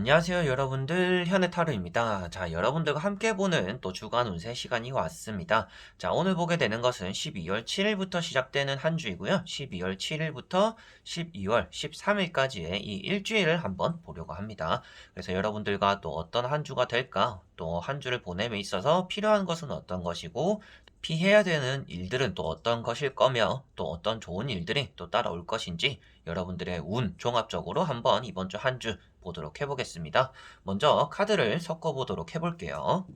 안녕하세요 여러분들 현해타로입니다. 자 여러분들과 함께 보는 또 주간 운세 시간이 왔습니다. 자 오늘 보게 되는 것은 12월 7일부터 시작되는 한 주이고요. 12월 7일부터 12월 13일까지의 이 일주일을 한번 보려고 합니다. 그래서 여러분들과 또 어떤 한 주가 될까 또 한 주를 보냄에 있어서 필요한 것은 어떤 것이고 피해야 되는 일들은 또 어떤 것일 거며 또 어떤 좋은 일들이 또 따라올 것인지 여러분들의 운 종합적으로 한번 이번 주 한주 보도록 해보겠습니다. 먼저 카드를 섞어 보도록 해볼게요.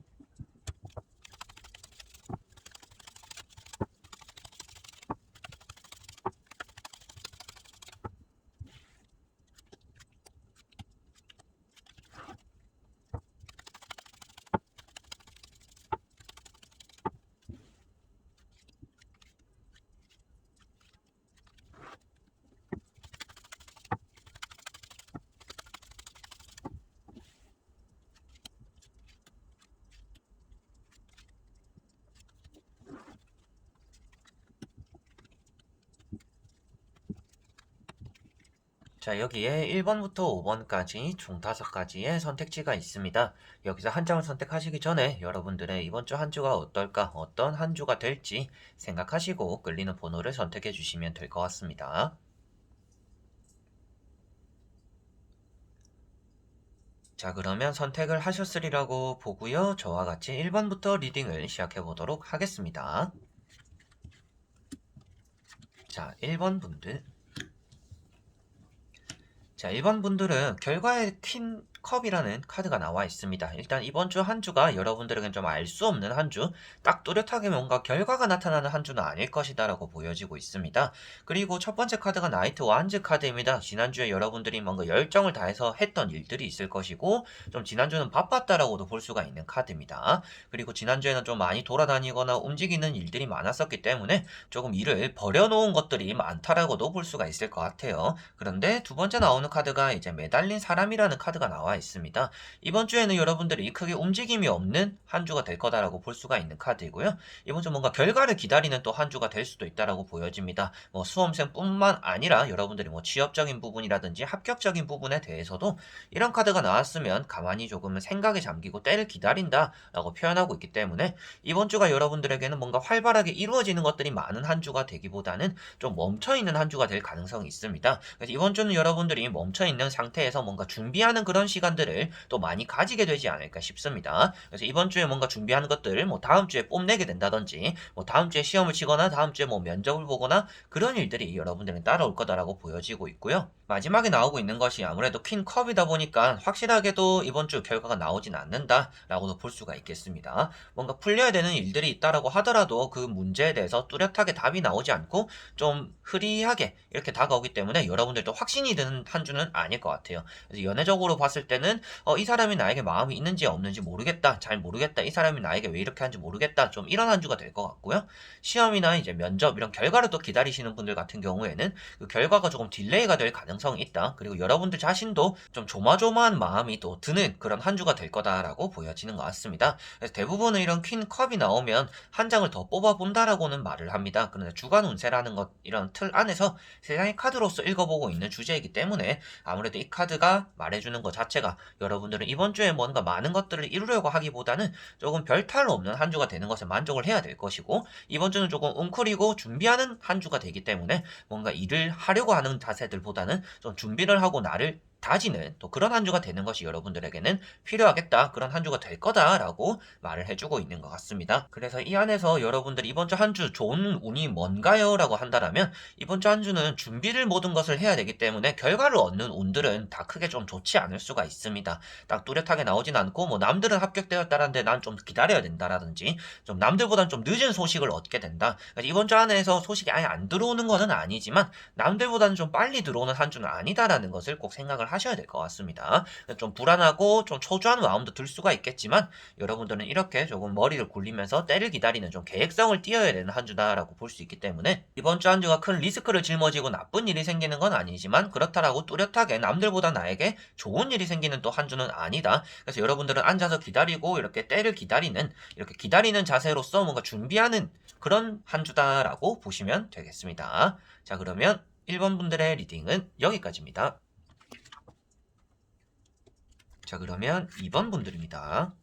자, 여기에 1번부터 5번까지 총 5가지의 선택지가 있습니다. 여기서 한 장을 선택하시기 전에 여러분들의 이번 주 한 주가 어떨까, 어떤 한 주가 될지 생각하시고 끌리는 번호를 선택해 주시면 될 것 같습니다. 자, 그러면 선택을 하셨으리라고 보고요. 저와 같이 1번부터 리딩을 시작해 보도록 하겠습니다. 자, 1번 분들. 자, 1번 분들은 결과의 퀸 컵이라는 카드가 나와 있습니다. 일단 이번 주 한 주가 여러분들에겐 좀 알 수 없는 한 주, 딱 뚜렷하게 뭔가 결과가 나타나는 한 주는 아닐 것이다라고 보여지고 있습니다. 그리고 첫 번째 카드가 나이트 완즈 카드입니다. 지난주에 여러분들이 뭔가 열정을 다해서 했던 일들이 있을 것이고, 좀 지난주는 바빴다라고도 볼 수가 있는 카드입니다. 그리고 지난주에는 좀 많이 돌아다니거나 움직이는 일들이 많았었기 때문에 조금 일을 버려놓은 것들이 많다라고도 볼 수가 있을 것 같아요. 그런데 두 번째 나오는 카드가 이제 매달린 사람이라는 카드가 나와 있습니다. 이번 주에는 여러분들이 크게 움직임이 없는 한 주가 될 거다라고 볼 수가 있는 카드이고요. 이번 주 뭔가 결과를 기다리는 또 한 주가 될 수도 있다라고 보여집니다. 뭐 수험생뿐만 아니라 여러분들이 뭐 취업적인 부분이라든지 합격적인 부분에 대해서도 이런 카드가 나왔으면 가만히 조금은 생각에 잠기고 때를 기다린다라고 표현하고 있기 때문에 이번 주가 여러분들에게는 뭔가 활발하게 이루어지는 것들이 많은 한 주가 되기보다는 좀 멈춰 있는 한 주가 될 가능성이 있습니다. 그래서 이번 주는 여러분들이 멈춰 있는 상태에서 뭔가 준비하는 그런 시간 들을 또 많이 가지게 되지 않을까 싶습니다. 그래서 이번 주에 뭔가 준비하는 것들 뭐 다음 주에 뽐내게 된다든지 뭐 다음 주에 시험을 치거나 다음 주에 뭐 면접을 보거나 그런 일들이 여러분들은 따라올 거다라고 보여지고 있고요. 마지막에 나오고 있는 것이 아무래도 퀸 컵이다 보니까 확실하게도 이번 주 결과가 나오진 않는다라고도 볼 수가 있겠습니다. 뭔가 풀려야 되는 일들이 있다라고 하더라도 그 문제에 대해서 뚜렷하게 답이 나오지 않고 좀 흐리하게 이렇게 다가오기 때문에 여러분들도 확신이 드는 한 주는 아닐 것 같아요. 그래서 연애적으로 봤을 때는 어, 이 사람이 나에게 마음이 있는지 없는지 모르겠다, 잘 모르겠다, 이 사람이 나에게 왜 이렇게 하는지 모르겠다, 좀 이런 한 주가 될 것 같고요. 시험이나 이제 면접 이런 결과를 또 기다리시는 분들 같은 경우에는 그 결과가 조금 딜레이가 될 가능성이 있다. 그리고 여러분들 자신도 좀 조마조마한 마음이 또 드는 그런 한 주가 될 거다라고 보여지는 것 같습니다. 그래서 대부분은 이런 퀸 컵이 나오면 한 장을 더 뽑아본다라고는 말을 합니다. 그런데 주간 운세라는 것 이런 틀 안에서 세상의 카드로서 읽어보고 있는 주제이기 때문에 아무래도 이 카드가 말해주는 것 자체 가 여러분들은 이번 주에 뭔가 많은 것들을 이루려고 하기보다는 조금 별탈 없는 한 주가 되는 것에 만족을 해야 될 것이고 이번 주는 조금 웅크리고 준비하는 한 주가 되기 때문에 뭔가 일을 하려고 하는 자세들보다는 좀 준비를 하고 나를 다지는 또 그런 한 주가 되는 것이 여러분들에게는 필요하겠다. 그런 한 주가 될 거다라고 말을 해주고 있는 것 같습니다. 그래서 이 안에서 여러분들이 이번 주 한 주 좋은 운이 뭔가요? 라고 한다면 이번 주 한 주는 준비를 모든 것을 해야 되기 때문에 결과를 얻는 운들은 다 크게 좀 좋지 않을 수가 있습니다. 딱 뚜렷하게 나오진 않고 뭐 남들은 합격되었다는데 난 좀 기다려야 된다라든지 좀 남들보다는 좀 늦은 소식을 얻게 된다. 그러니까 이번 주 안에서 소식이 아예 안 들어오는 것은 아니지만 남들보다는 좀 빨리 들어오는 한 주는 아니다라는 것을 꼭 생각을 하셔야 될 것 같습니다. 좀 불안하고 좀 초조한 마음도 들 수가 있겠지만 여러분들은 이렇게 조금 머리를 굴리면서 때를 기다리는 좀 계획성을 띄어야 되는 한 주다라고 볼 수 있기 때문에 이번 주 한 주가 큰 리스크를 짊어지고 나쁜 일이 생기는 건 아니지만 그렇다라고 뚜렷하게 남들보다 나에게 좋은 일이 생기는 또 한 주는 아니다. 그래서 여러분들은 앉아서 기다리고 이렇게 때를 기다리는 이렇게 기다리는 자세로서 뭔가 준비하는 그런 한 주다라고 보시면 되겠습니다. 자 그러면 1번 분들의 리딩은 여기까지입니다. 자, 그러면 2번 분들입니다.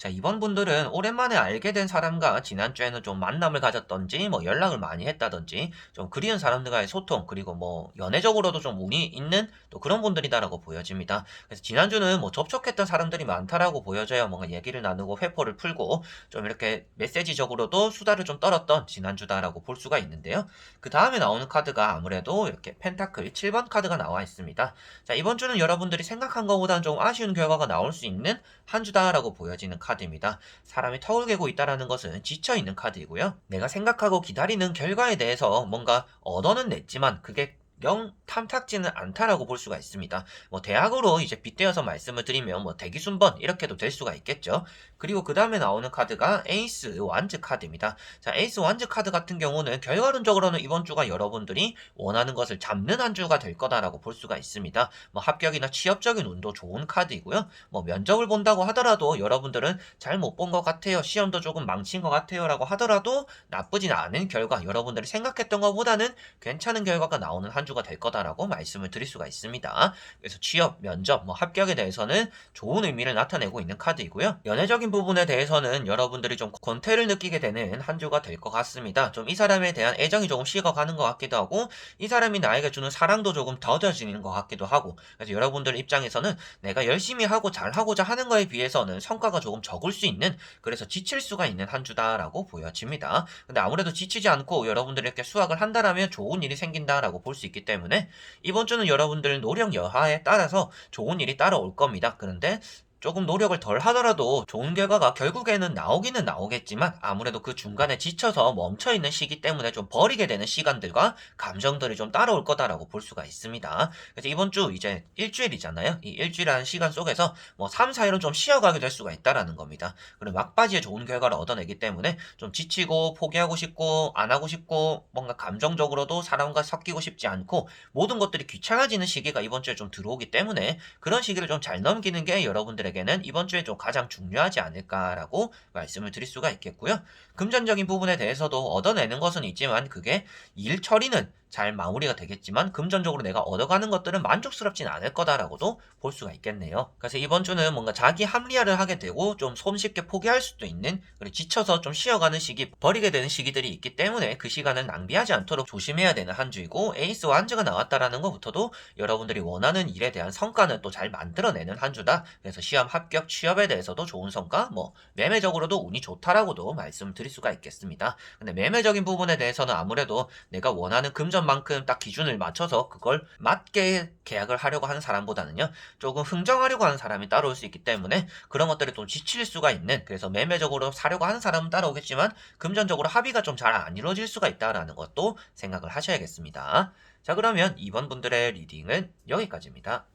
자, 이번 분들은 오랜만에 알게 된 사람과 지난주에는 좀 만남을 가졌던지, 뭐 연락을 많이 했다든지, 좀 그리운 사람들과의 소통, 그리고 뭐 연애적으로도 좀 운이 있는 또 그런 분들이다라고 보여집니다. 그래서 지난주는 뭐 접촉했던 사람들이 많다라고 보여져요. 뭔가 얘기를 나누고 회포를 풀고 좀 이렇게 메시지적으로도 수다를 좀 떨었던 지난주다라고 볼 수가 있는데요. 그 다음에 나오는 카드가 아무래도 이렇게 펜타클 7번 카드가 나와 있습니다. 자, 이번 주는 여러분들이 생각한 것보다는 좀 아쉬운 결과가 나올 수 있는 한 주다라고 보여지는 카드 입니다. 사람이 턱을 개고 있다라는 것은 지쳐 있는 카드이고요. 내가 생각하고 기다리는 결과에 대해서 뭔가 얻어는 냈지만 그게 영 탐탁지는 않다라고 볼 수가 있습니다. 뭐 대학으로 이제 빗대어서 말씀을 드리면 뭐 대기 순번 이렇게도 될 수가 있겠죠. 그리고 그 다음에 나오는 카드가 에이스 완즈 카드입니다. 자 에이스 완즈 카드 같은 경우는 결과론적으로는 이번 주가 여러분들이 원하는 것을 잡는 한 주가 될 거다라고 볼 수가 있습니다. 뭐 합격이나 취업적인 운도 좋은 카드이고요. 뭐 면접을 본다고 하더라도 여러분들은 잘 못 본 것 같아요. 시험도 조금 망친 것 같아요라고 하더라도 나쁘진 않은 결과 여러분들이 생각했던 것보다는 괜찮은 결과가 나오는 한 주가 될 거다라고 말씀을 드릴 수가 있습니다. 그래서 취업, 면접, 뭐 합격에 대해서는 좋은 의미를 나타내고 있는 카드이고요. 연애적인 부분에 대해서는 여러분들이 좀 권태를 느끼게 되는 한 주가 될 것 같습니다. 좀 이 사람에 대한 애정이 조금 식어가는 것 같기도 하고 이 사람이 나에게 주는 사랑도 조금 더뎌지는 것 같기도 하고 그래서 여러분들 입장에서는 내가 열심히 하고 잘하고자 하는 거에 비해서는 성과가 조금 적을 수 있는 그래서 지칠 수가 있는 한 주다라고 보여집니다. 근데 아무래도 지치지 않고 여러분들이 이렇게 수학을 한다라면 좋은 일이 생긴다라고 볼 수 있기 때문에 이번 주는 여러분들 노력 여하에 따라서 좋은 일이 따라올 겁니다. 그런데 조금 노력을 덜 하더라도 좋은 결과가 결국에는 나오기는 나오겠지만 아무래도 그 중간에 지쳐서 멈춰있는 시기 때문에 좀 버리게 되는 시간들과 감정들이 좀 따라올 거다라고 볼 수가 있습니다. 그래서 이번 주 이제 일주일이잖아요. 이 일주일이라는 시간 속에서 뭐 3, 4일은 좀 쉬어가게 될 수가 있다라는 겁니다. 그리고 막바지에 좋은 결과를 얻어내기 때문에 좀 지치고 포기하고 싶고 안 하고 싶고 뭔가 감정적으로도 사람과 섞이고 싶지 않고 모든 것들이 귀찮아지는 시기가 이번 주에 좀 들어오기 때문에 그런 시기를 좀 잘 넘기는 게 여러분들 에게는 이번 주에 좀 가장 중요하지 않을까라고 말씀을 드릴 수가 있겠고요. 금전적인 부분에 대해서도 얻어내는 것은 있지만 그게 일 처리는 잘 마무리가 되겠지만 금전적으로 내가 얻어가는 것들은 만족스럽진 않을 거다라고도 볼 수가 있겠네요. 그래서 이번 주는 뭔가 자기 합리화를 하게 되고 좀 손쉽게 포기할 수도 있는 그리고 지쳐서 좀 쉬어가는 시기 버리게 되는 시기들이 있기 때문에 그 시간을 낭비하지 않도록 조심해야 되는 한 주이고 에이스 완즈가 나왔다라는 것부터도 여러분들이 원하는 일에 대한 성과는 또 잘 만들어내는 한 주다. 그래서 시험 합격 취업에 대해서도 좋은 성과 뭐 매매적으로도 운이 좋다라고도 말씀드릴 수가 있겠습니다. 근데 매매적인 부분에 대해서는 아무래도 내가 원하는 금전 만큼 딱 기준을 맞춰서 그걸 맞게 계약을 하려고 하는 사람보다는요 조금 흥정하려고 하는 사람이 따라올 수 있기 때문에 그런 것들이 좀 지칠 수가 있는 그래서 매매적으로 사려고 하는 사람은 따라오겠지만 금전적으로 합의가 좀 잘 안 이루어질 수가 있다라는 것도 생각을 하셔야겠습니다. 자 그러면 이번 분들의 리딩은 여기까지입니다.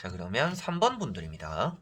자 그러면 3번 분들입니다.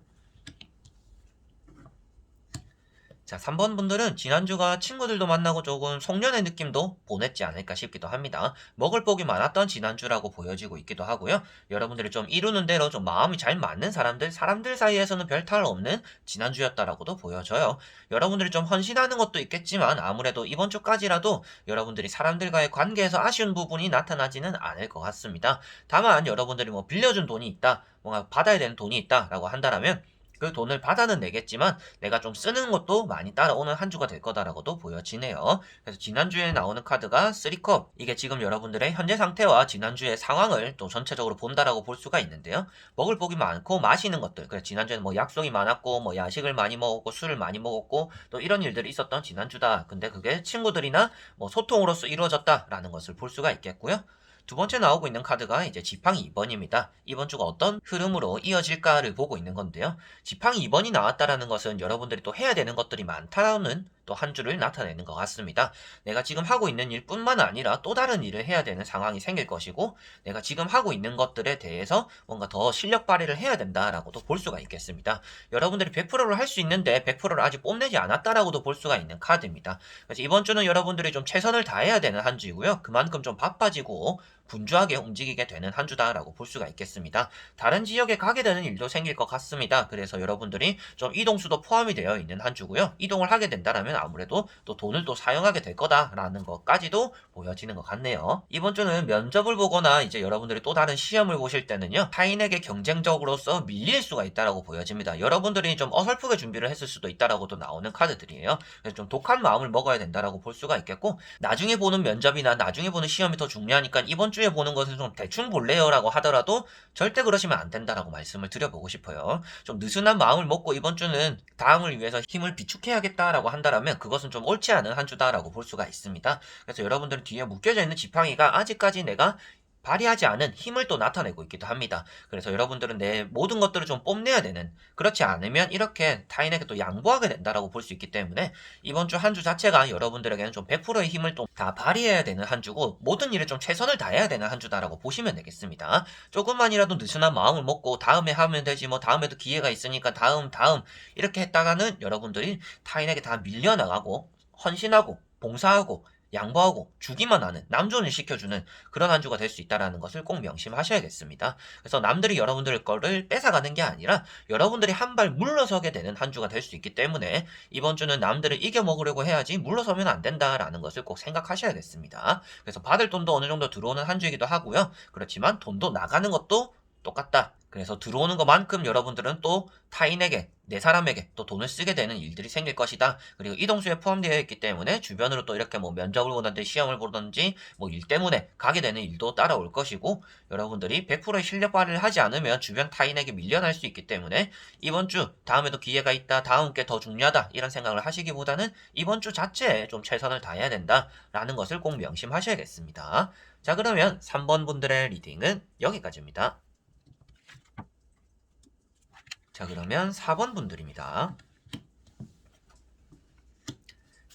자, 3번 분들은 지난주가 친구들도 만나고 조금 송년회 느낌도 보냈지 않을까 싶기도 합니다. 먹을 복이 많았던 지난주라고 보여지고 있기도 하고요. 여러분들이 좀 이루는 대로 좀 마음이 잘 맞는 사람들, 사람들 사이에서는 별 탈 없는 지난주였다라고도 보여져요. 여러분들이 좀 헌신하는 것도 있겠지만 아무래도 이번 주까지라도 여러분들이 사람들과의 관계에서 아쉬운 부분이 나타나지는 않을 것 같습니다. 다만 여러분들이 뭐 빌려준 돈이 있다, 뭔가 받아야 되는 돈이 있다라고 한다라면 그 돈을 받아는 내겠지만 내가 좀 쓰는 것도 많이 따라오는 한 주가 될 거다라고도 보여지네요. 그래서 지난주에 나오는 카드가 3컵. 이게 지금 여러분들의 현재 상태와 지난주의 상황을 또 전체적으로 본다라고 볼 수가 있는데요. 먹을 복이 많고 마시는 것들. 그래서 지난주에는 뭐 약속이 많았고 뭐 야식을 많이 먹었고 술을 많이 먹었고 또 이런 일들이 있었던 지난주다. 근데 그게 친구들이나 뭐 소통으로서 이루어졌다라는 것을 볼 수가 있겠고요. 두 번째 나오고 있는 카드가 이제 지팡이 2번입니다. 이번 주가 어떤 흐름으로 이어질까를 보고 있는 건데요. 지팡이 2번이 나왔다라는 것은 여러분들이 또 해야 되는 것들이 많다는 또한 주를 나타내는 것 같습니다. 내가 지금 하고 있는 일뿐만 아니라 또 다른 일을 해야 되는 상황이 생길 것이고 내가 지금 하고 있는 것들에 대해서 뭔가 더 실력 발휘를 해야 된다라고도 볼 수가 있겠습니다. 여러분들이 100%를 할 수 있는데 100%를 아직 뽐내지 않았다라고도 볼 수가 있는 카드입니다. 그래서 이번 주는 여러분들이 좀 최선을 다해야 되는 한 주이고요. 그만큼 좀 바빠지고 분주하게 움직이게 되는 한 주다라고 볼 수가 있겠습니다. 다른 지역에 가게 되는 일도 생길 것 같습니다. 그래서 여러분들이 좀 이동수도 포함이 되어 있는 한 주고요. 이동을 하게 된다면 아무래도 또 돈을 또 사용하게 될 거다라는 것까지도 보여지는 것 같네요. 이번 주는 면접을 보거나 이제 여러분들이 또 다른 시험을 보실 때는요. 타인에게 경쟁적으로서 밀릴 수가 있다라고 보여집니다. 여러분들이 좀 어설프게 준비를 했을 수도 있다라고도 나오는 카드들이에요. 그래서 좀 독한 마음을 먹어야 된다라고 볼 수가 있겠고 나중에 보는 면접이나 나중에 보는 시험이 더 중요하니까 이번 주에 보는 것을 좀 대충 볼래요라고 하더라도 절대 그러시면 안 된다라고 말씀을 드려보고 싶어요. 좀 느슨한 마음을 먹고 이번 주는 다음을 위해서 힘을 비축해야겠다라고 한다라면 그것은 좀 옳지 않은 한 주다라고 볼 수가 있습니다. 그래서 여러분들은 뒤에 묶여져 있는 지팡이가 아직까지 내가 발휘하지 않은 힘을 또 나타내고 있기도 합니다. 그래서 여러분들은 내 모든 것들을 좀 뽐내야 되는 그렇지 않으면 이렇게 타인에게 또 양보하게 된다라고 볼 수 있기 때문에 이번 주한주 자체가 여러분들에게는 좀 100%의 힘을 또 다 발휘해야 되는 한 주고 모든 일에 좀 최선을 다해야 되는 한 주다라고 보시면 되겠습니다. 조금만이라도 느슨한 마음을 먹고 다음에 하면 되지 뭐 다음에도 기회가 있으니까 다음 다음 이렇게 했다가는 여러분들이 타인에게 다 밀려나가고 헌신하고 봉사하고 양보하고 주기만 하는 남존을 시켜주는 그런 한 주가 될 수 있다는 것을 꼭 명심하셔야겠습니다. 그래서 남들이 여러분들 거를 뺏어가는 게 아니라 여러분들이 한 발 물러서게 되는 한 주가 될 수 있기 때문에 이번 주는 남들을 이겨 먹으려고 해야지 물러서면 안 된다라는 것을 꼭 생각하셔야겠습니다. 그래서 받을 돈도 어느 정도 들어오는 한 주이기도 하고요. 그렇지만 돈도 나가는 것도 똑같다. 그래서 들어오는 것만큼 여러분들은 또 타인에게 내 사람에게 또 돈을 쓰게 되는 일들이 생길 것이다. 그리고 이동수에 포함되어 있기 때문에 주변으로 또 이렇게 뭐 면접을 보든지 시험을 보든지 뭐 일 때문에 가게 되는 일도 따라올 것이고 여러분들이 100%의 실력 발휘를 하지 않으면 주변 타인에게 밀려날 수 있기 때문에 이번 주 다음에도 기회가 있다. 다음 게 더 중요하다. 이런 생각을 하시기보다는 이번 주 자체에 좀 최선을 다해야 된다라는 것을 꼭 명심하셔야겠습니다. 자 그러면 3번 분들의 리딩은 여기까지입니다. 자, 그러면 4번 분들입니다.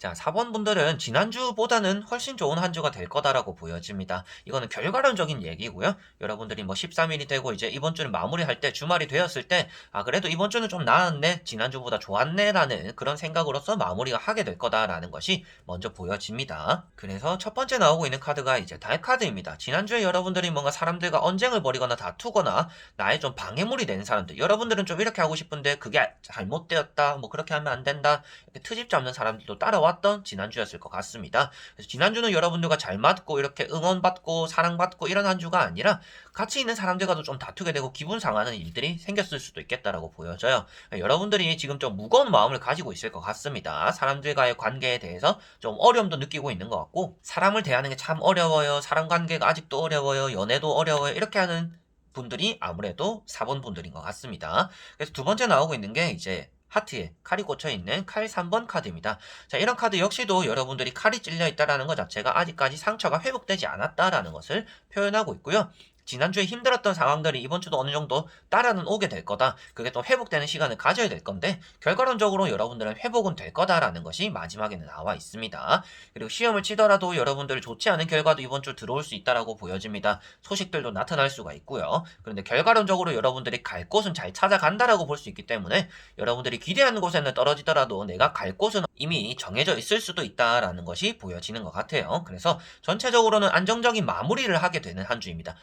자, 4번 분들은 지난주보다는 훨씬 좋은 한 주가 될 거다라고 보여집니다. 이거는 결과론적인 얘기고요. 여러분들이 뭐 13일이 되고 이제 이번 주를 마무리할 때 주말이 되었을 때, 아, 그래도 이번 주는 좀 나았네, 지난주보다 좋았네라는 그런 생각으로서 마무리가 하게 될 거다라는 것이 먼저 보여집니다. 그래서 첫 번째 나오고 있는 카드가 이제 달 카드입니다. 지난주에 여러분들이 뭔가 사람들과 언쟁을 벌이거나 다투거나 나의 좀 방해물이 되는 사람들, 여러분들은 좀 이렇게 하고 싶은데 그게 잘못되었다, 뭐 그렇게 하면 안 된다, 이렇게 트집 잡는 사람들도 따라와 왔던 지난주였을 것 같습니다. 그래서 지난주는 여러분들과 잘 맞고 이렇게 응원받고 사랑받고 이런 한 주가 아니라 같이 있는 사람들과도 좀 다투게 되고 기분 상하는 일들이 생겼을 수도 있겠다라고 보여져요. 여러분들이 지금 좀 무거운 마음을 가지고 있을 것 같습니다. 사람들과의 관계에 대해서 좀 어려움도 느끼고 있는 것 같고 사람을 대하는 게 참 어려워요. 사람 관계가 아직도 어려워요. 연애도 어려워요. 이렇게 하는 분들이 아무래도 4번 분들인 것 같습니다. 그래서 두 번째 나오고 있는 게 이제 하트에 칼이 꽂혀 있는 칼 3번 카드입니다. 자, 이런 카드 역시도 여러분들이 칼이 찔려 있다라는 것 자체가 아직까지 상처가 회복되지 않았다라는 것을 표현하고 있고요. 지난주에 힘들었던 상황들이 이번 주도 어느 정도 따라는 오게 될 거다. 그게 또 회복되는 시간을 가져야 될 건데 결과론적으로 여러분들은 회복은 될 거다라는 것이 마지막에는 나와 있습니다. 그리고 시험을 치더라도 여러분들 좋지 않은 결과도 이번 주 들어올 수 있다라고 보여집니다. 소식들도 나타날 수가 있고요. 그런데 결과론적으로 여러분들이 갈 곳은 잘 찾아간다라고 볼 수 있기 때문에 여러분들이 기대하는 곳에는 떨어지더라도 내가 갈 곳은 이미 정해져 있을 수도 있다라는 것이 보여지는 것 같아요. 그래서 전체적으로는 안정적인 마무리를 하게 되는 한 주입니다.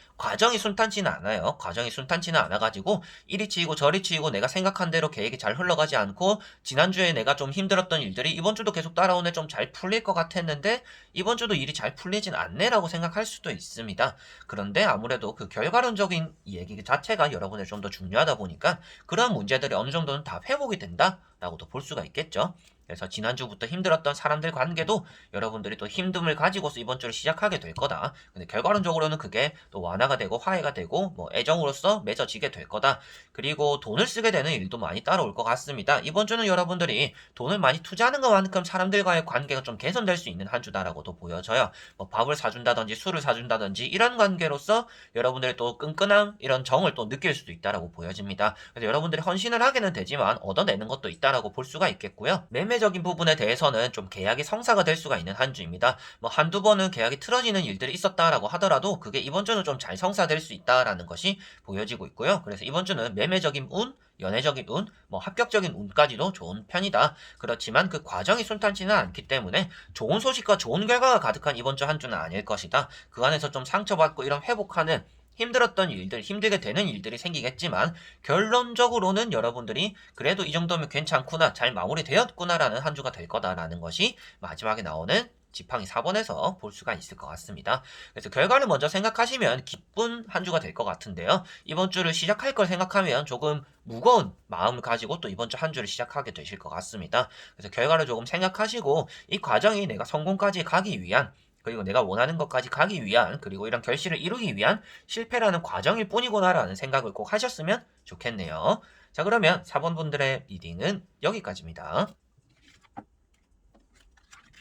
이 순탄치는 않아요. 과정이 순탄치는 않아가지고 이리 치이고 저리 치이고 내가 생각한 대로 계획이 잘 흘러가지 않고 지난주에 내가 좀 힘들었던 일들이 이번 주도 계속 따라오네 좀 잘 풀릴 것 같았는데 이번 주도 일이 잘 풀리진 않네라고 생각할 수도 있습니다. 그런데 아무래도 그 결과론적인 얘기 자체가 여러분에 좀더 중요하다 보니까 그러한 문제들이 어느 정도는 다 회복이 된다라고도 볼 수가 있겠죠. 그래서 지난주부터 힘들었던 사람들 관계도 여러분들이 또 힘듦을 가지고서 이번 주를 시작하게 될 거다. 근데 결과론적으로는 그게 또 완화가 되고 화해가 되고 뭐 애정으로서 맺어지게 될 거다. 그리고 돈을 쓰게 되는 일도 많이 따라올 것 같습니다. 이번 주는 여러분들이 돈을 많이 투자하는 것만큼 사람들과의 관계가 좀 개선될 수 있는 한 주다라고도 보여져요. 뭐 밥을 사준다든지 술을 사준다든지 이런 관계로서 여러분들이 또 끈끈함 이런 정을 또 느낄 수도 있다라고 보여집니다. 그래서 여러분들이 헌신을 하게는 되지만 얻어내는 것도 있다라고 볼 수가 있겠고요. 매매 매매적인 부분에 대해서는 좀 계약이 성사가 될 수가 있는 한 주입니다. 뭐 한두 번은 계약이 틀어지는 일들이 있었다라고 하더라도 그게 이번 주는 좀 잘 성사될 수 있다라는 것이 보여지고 있고요. 그래서 이번 주는 매매적인 운, 연애적인 운, 뭐 합격적인 운까지도 좋은 편이다. 그렇지만 그 과정이 순탄치는 않기 때문에 좋은 소식과 좋은 결과가 가득한 이번 주 한 주는 아닐 것이다. 그 안에서 좀 상처받고 이런 회복하는 힘들었던 일들, 힘들게 되는 일들이 생기겠지만 결론적으로는 여러분들이 그래도 이 정도면 괜찮구나, 잘 마무리되었구나라는 한 주가 될 거다라는 것이 마지막에 나오는 지팡이 4번에서 볼 수가 있을 것 같습니다. 그래서 결과를 먼저 생각하시면 기쁜 한 주가 될 것 같은데요. 이번 주를 시작할 걸 생각하면 조금 무거운 마음을 가지고 또 이번 주 한 주를 시작하게 되실 것 같습니다. 그래서 결과를 조금 생각하시고 이 과정이 내가 성공까지 가기 위한 그리고 내가 원하는 것까지 가기 위한 그리고 이런 결실을 이루기 위한 실패라는 과정일 뿐이구나라는 생각을 꼭 하셨으면 좋겠네요. 자 그러면 4번 분들의 리딩은 여기까지입니다.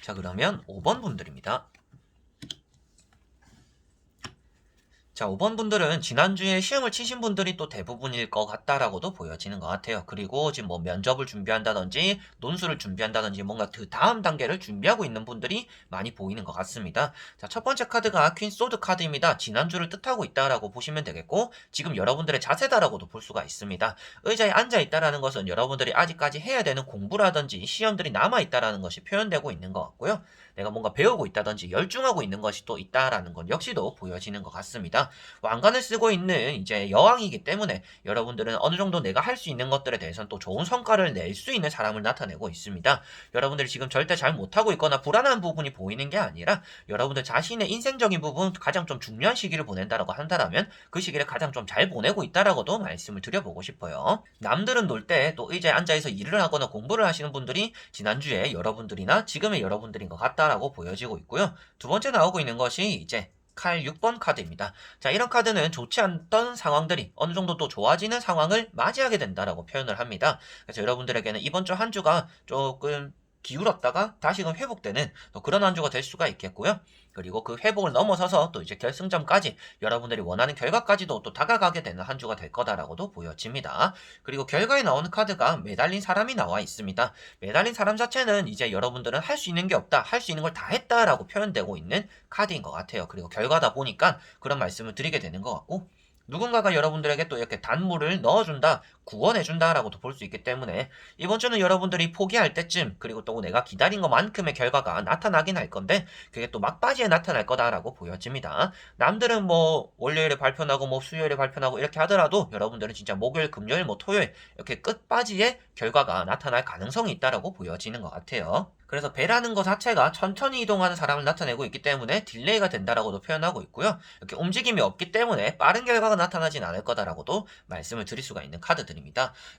자 그러면 5번 분들입니다. 자, 5번 분들은 지난주에 시험을 치신 분들이 또 대부분일 것 같다라고도 보여지는 것 같아요. 그리고 지금 뭐 면접을 준비한다든지 논술을 준비한다든지 뭔가 그 다음 단계를 준비하고 있는 분들이 많이 보이는 것 같습니다. 자, 첫 번째 카드가 퀸 소드 카드입니다. 지난주를 뜻하고 있다라고 보시면 되겠고 지금 여러분들의 자세다라고도 볼 수가 있습니다. 의자에 앉아 있다라는 것은 여러분들이 아직까지 해야 되는 공부라든지 시험들이 남아 있다라는 것이 표현되고 있는 것 같고요. 내가 뭔가 배우고 있다든지 열중하고 있는 것이 또 있다라는 건 역시도 보여지는 것 같습니다. 왕관을 쓰고 있는 이제 여왕이기 때문에 여러분들은 어느 정도 내가 할 수 있는 것들에 대해서는 또 좋은 성과를 낼 수 있는 사람을 나타내고 있습니다. 여러분들이 지금 절대 잘 못하고 있거나 불안한 부분이 보이는 게 아니라 여러분들 자신의 인생적인 부분 가장 좀 중요한 시기를 보낸다라고 한다면 그 시기를 가장 좀 잘 보내고 있다라고도 말씀을 드려보고 싶어요. 남들은 놀 때 또 의자에 앉아서 일을 하거나 공부를 하시는 분들이 지난주에 여러분들이나 지금의 여러분들인 것 같다 라고 보여지고 있고요. 두 번째 나오고 있는 것이 이제 칼 6번 카드입니다. 자, 이런 카드는 좋지 않던 상황들이 어느 정도 또 좋아지는 상황을 맞이하게 된다라고 표현을 합니다. 그래서 여러분들에게는 이번 주 한 주가 조금 기울었다가 다시금 회복되는 그런 한 주가 될 수가 있겠고요. 그리고 그 회복을 넘어서서 또 이제 결승점까지 여러분들이 원하는 결과까지도 또 다가가게 되는 한 주가 될 거다라고도 보여집니다. 그리고 결과에 나오는 카드가 매달린 사람이 나와 있습니다. 매달린 사람 자체는 이제 여러분들은 할 수 있는 게 없다, 할 수 있는 걸 다 했다라고 표현되고 있는 카드인 것 같아요. 그리고 결과다 보니까 그런 말씀을 드리게 되는 것 같고 누군가가 여러분들에게 또 이렇게 단물을 넣어준다, 구원해준다라고도 볼 수 있기 때문에 이번 주는 여러분들이 포기할 때쯤 그리고 또 내가 기다린 것만큼의 결과가 나타나긴 할 건데 그게 또 막바지에 나타날 거다라고 보여집니다. 남들은 뭐 월요일에 발표나고 뭐 수요일에 발표나고 이렇게 하더라도 여러분들은 진짜 목요일, 금요일, 뭐 토요일 이렇게 끝바지에 결과가 나타날 가능성이 있다라고 보여지는 것 같아요. 그래서 배라는 것 자체가 천천히 이동하는 사람을 나타내고 있기 때문에 딜레이가 된다라고도 표현하고 있고요. 이렇게 움직임이 없기 때문에 빠른 결과가 나타나진 않을 거다라고도 말씀을 드릴 수가 있는 카드들입니다.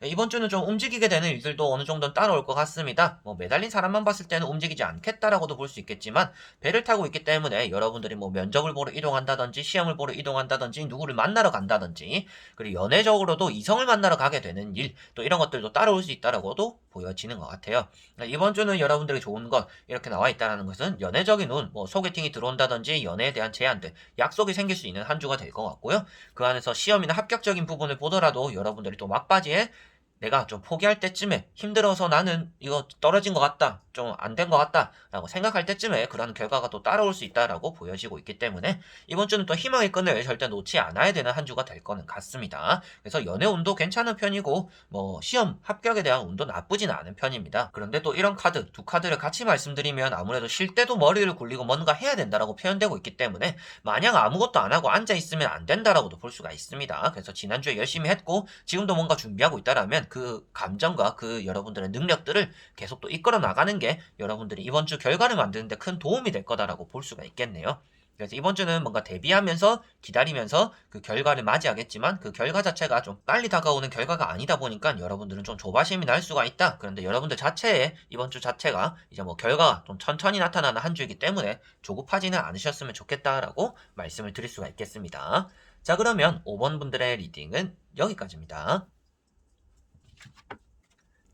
이번 주는 좀 움직이게 되는 일들도 어느 정도는 따라올 것 같습니다. 뭐 매달린 사람만 봤을 때는 움직이지 않겠다라고도 볼 수 있겠지만 배를 타고 있기 때문에 여러분들이 뭐 면접을 보러 이동한다든지 시험을 보러 이동한다든지 누구를 만나러 간다든지 그리고 연애적으로도 이성을 만나러 가게 되는 일 또 이런 것들도 따라올 수 있다라고도 보여지는 것 같아요. 이번 주는 여러분들이 좋은 것 이렇게 나와 있다는 것은 연애적인 운, 뭐 소개팅이 들어온다든지 연애에 대한 제안들, 약속이 생길 수 있는 한 주가 될 것 같고요. 그 안에서 시험이나 합격적인 부분을 보더라도 여러분들이 또 막바지에 내가 좀 포기할 때쯤에 힘들어서 나는 이거 떨어진 것 같다. 좀 안 된 것 같다. 라고 생각할 때쯤에 그런 결과가 또 따라올 수 있다라고 보여지고 있기 때문에 이번 주는 또 희망의 끈을 절대 놓지 않아야 되는 한 주가 될 거는 같습니다. 그래서 연애 운도 괜찮은 편이고 뭐 시험 합격에 대한 운도 나쁘진 않은 편입니다. 그런데 또 이런 카드 두 카드를 같이 말씀드리면 아무래도 쉴 때도 머리를 굴리고 뭔가 해야 된다라고 표현되고 있기 때문에 마냥 아무것도 안 하고 앉아 있으면 안 된다라고도 볼 수가 있습니다. 그래서 지난주에 열심히 했고 지금도 뭔가 준비하고 있다라면 그 감정과 그 여러분들의 능력들을 계속 또 이끌어 나가는 게 여러분들이 이번 주 결과를 만드는데 큰 도움이 될 거다라고 볼 수가 있겠네요. 그래서 이번 주는 뭔가 대비하면서 기다리면서 그 결과를 맞이하겠지만 그 결과 자체가 좀 빨리 다가오는 결과가 아니다 보니까 여러분들은 좀 조바심이 날 수가 있다. 그런데 여러분들 자체에 이번 주 자체가 이제 뭐 결과가 좀 천천히 나타나는 한 주이기 때문에 조급하지는 않으셨으면 좋겠다라고 말씀을 드릴 수가 있겠습니다. 자 그러면 5번 분들의 리딩은 여기까지입니다.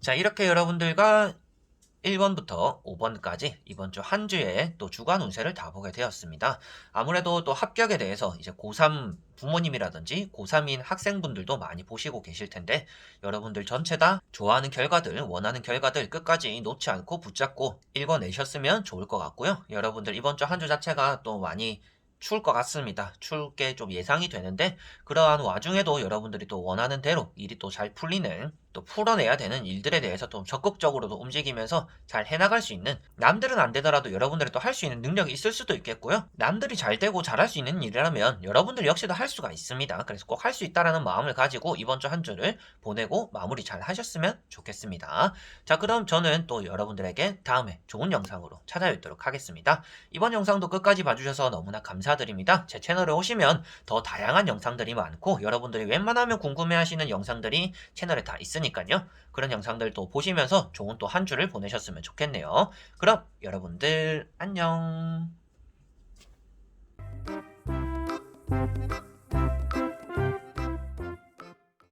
자, 이렇게 여러분들과 1번부터 5번까지 이번 주 한 주의 또 주간 운세를 다 보게 되었습니다. 아무래도 또 합격에 대해서 이제 고3 부모님이라든지 고3인 학생분들도 많이 보시고 계실 텐데 여러분들 전체 다 좋아하는 결과들, 원하는 결과들 끝까지 놓지 않고 붙잡고 읽어내셨으면 좋을 것 같고요. 여러분들 이번 주 한 주 자체가 또 많이 추울 것 같습니다. 추울 게 좀 예상이 되는데 그러한 와중에도 여러분들이 또 원하는 대로 일이 또 잘 풀리는 또 풀어내야 되는 일들에 대해서 좀 적극적으로도 움직이면서 잘 해나갈 수 있는 남들은 안 되더라도 여러분들이 또 할 수 있는 능력이 있을 수도 있겠고요. 남들이 잘 되고 잘할 수 있는 일이라면 여러분들 역시도 할 수가 있습니다. 그래서 꼭 할 수 있다라는 마음을 가지고 이번 주 한 주를 보내고 마무리 잘 하셨으면 좋겠습니다. 자 그럼 저는 또 여러분들에게 다음에 좋은 영상으로 찾아뵙도록 하겠습니다. 이번 영상도 끝까지 봐주셔서 너무나 감사드립니다. 제 채널에 오시면 더 다양한 영상들이 많고 여러분들이 웬만하면 궁금해하시는 영상들이 채널에 다 있으니 까요. 그런 영상들도 보시면서 좋은 또 한 주를 보내셨으면 좋겠네요. 그럼 여러분들 안녕.